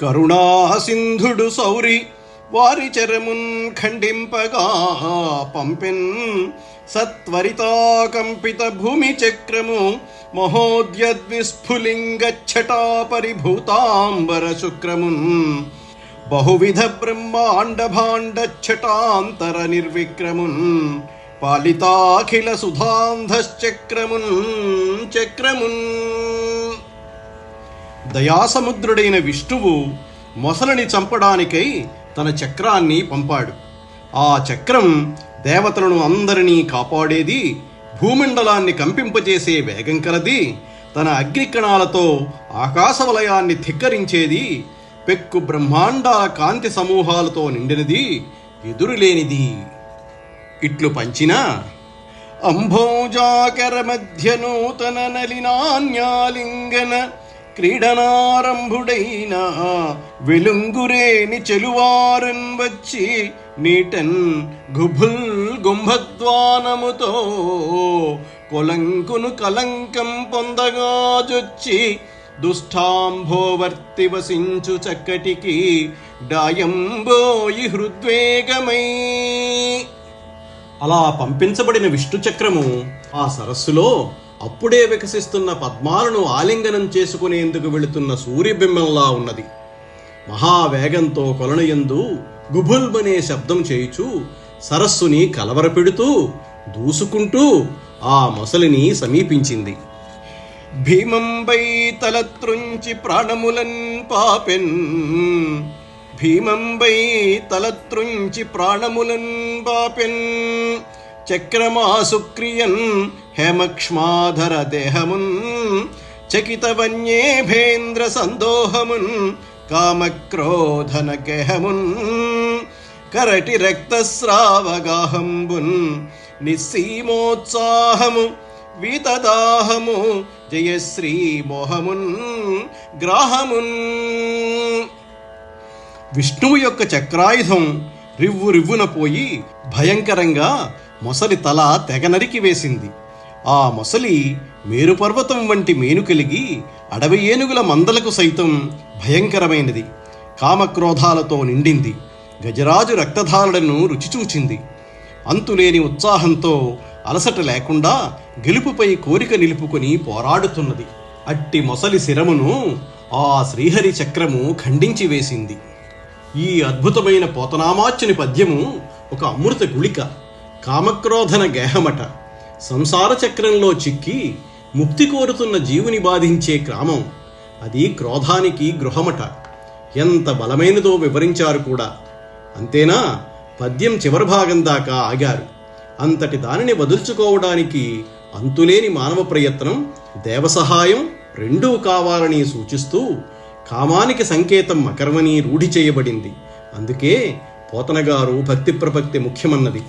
కరుణాసింధుడు సౌరి వారి చరమున్ ఖండింపగా పంపిన్ సత్వరితాకంపిత భూమి చక్రము మహోద్యద్విస్ఫులింగచ్చటా పరిభూతాంబర శుక్రమున్. బహువిధ బ్రహ్మాండ భాండచ్చటాంతర నిర్విక్రమున్. పాలితాఖిల సుధాంధశ్చక్రమున్ చక్రమున్ దయాసముద్రుడైన విష్ణువు మొసలిని చంపడానికై తన చక్రాన్ని పంపాడు. ఆ చక్రం దేవతలను అందరినీ కాపాడేది భూమండలాన్ని కంపింపజేసే వేగం కలది తన అగ్నికణాలతో ఆకాశవలయాన్ని ధిక్కరించేది పెక్కు బ్రహ్మాండాల కాంతి సమూహాలతో నిండినది ఎదురులేనిది. ఇట్లు పంచిన అంభోజాకర మధ్య నూతన నలినాన్యాలింగన క్రీడనారంభుడైన వెలుంగురేని చెలువారన్ వచ్చి నీటన్ గుభుల్ గుంభద్వానముతో కొలంకును కలంకం పొందగాజొచ్చి దుష్టాంభోవర్తి వసించు చక్కటికి డాయంబోయి హృద్వేగమై. అలా పంపించబడిన విష్ణు చక్రము ఆ సరస్సులో అప్పుడే వికసిస్తున్న పద్మాలను ఆలింగనం చేసుకునేందుకు వెళుతున్న సూర్యబింబంలా ఉన్నది. మహావేగంతో కొలనయందు గుబుల్మనే శబ్దం చేయుచు సరస్సుని కలవరపెడుతూ దూసుకుంటూ ఆ మొసలిని సమీపించింది. భీమంబై తలత్రుంచి ప్రాణములన్ పాపెన్ భీమంబై తలత్రుంచి ప్రాణములన్ పాపెన్ చక్రమాసుక్రియన్ హేమక్ష్మాధర దేహమున్ చకితవన్యేభేంద్ర సందోహమున్ కామక్రోధన గేహమున్ కరటి రక్తస్రావగాహంబున్ నిస్సీమోత్సాహము వీతదాహము జయశ్రీ మోహమున్ గ్రాహమున్. విష్ణువు యొక్క చక్రాయుధం రివ్వు రివ్వున పోయి భయంకరంగా మొసలి తల తెగ నరికి వేసింది. ఆ మొసలి మేరుపర్వతం వంటి మేను కలిగి అడవి ఏనుగుల మందలకు సైతం భయంకరమైనది. కామక్రోధాలతో నిండింది. గజరాజు రక్తధారులను రుచిచూచింది. అంతులేని ఉత్సాహంతో అలసట లేకుండా గెలుపుపై కోరిక నిలుపుకొని పోరాడుతున్నది. అట్టి మొసలి శిరమును ఆ శ్రీహరి చక్రము ఖండించి వేసింది. ఈ అద్భుతమైన పోతనామాచ్యుని పద్యము ఒక అమృత గుళిక. కామక్రోధన గేహమట. సంసార చక్రంలో చిక్కి ముక్తి కోరుతున్న జీవుని బాధించే క్రామం అది క్రోధానికి గృహమట. ఎంత బలమైనదో వివరించారు కూడా. అంతేనా? పద్యం చివరి భాగం దాకా ఆగారు. అంతటి దానిని వదుల్చుకోవడానికి అంతులేని మానవ ప్రయత్నం దేవసహాయం రెండూ కావాలని సూచిస్తూ కామానికి సంకేతం మకరమని రూఢి చేయబడింది. అందుకే పోతనగారు భక్తి ప్రపక్తి ముఖ్యమన్నది.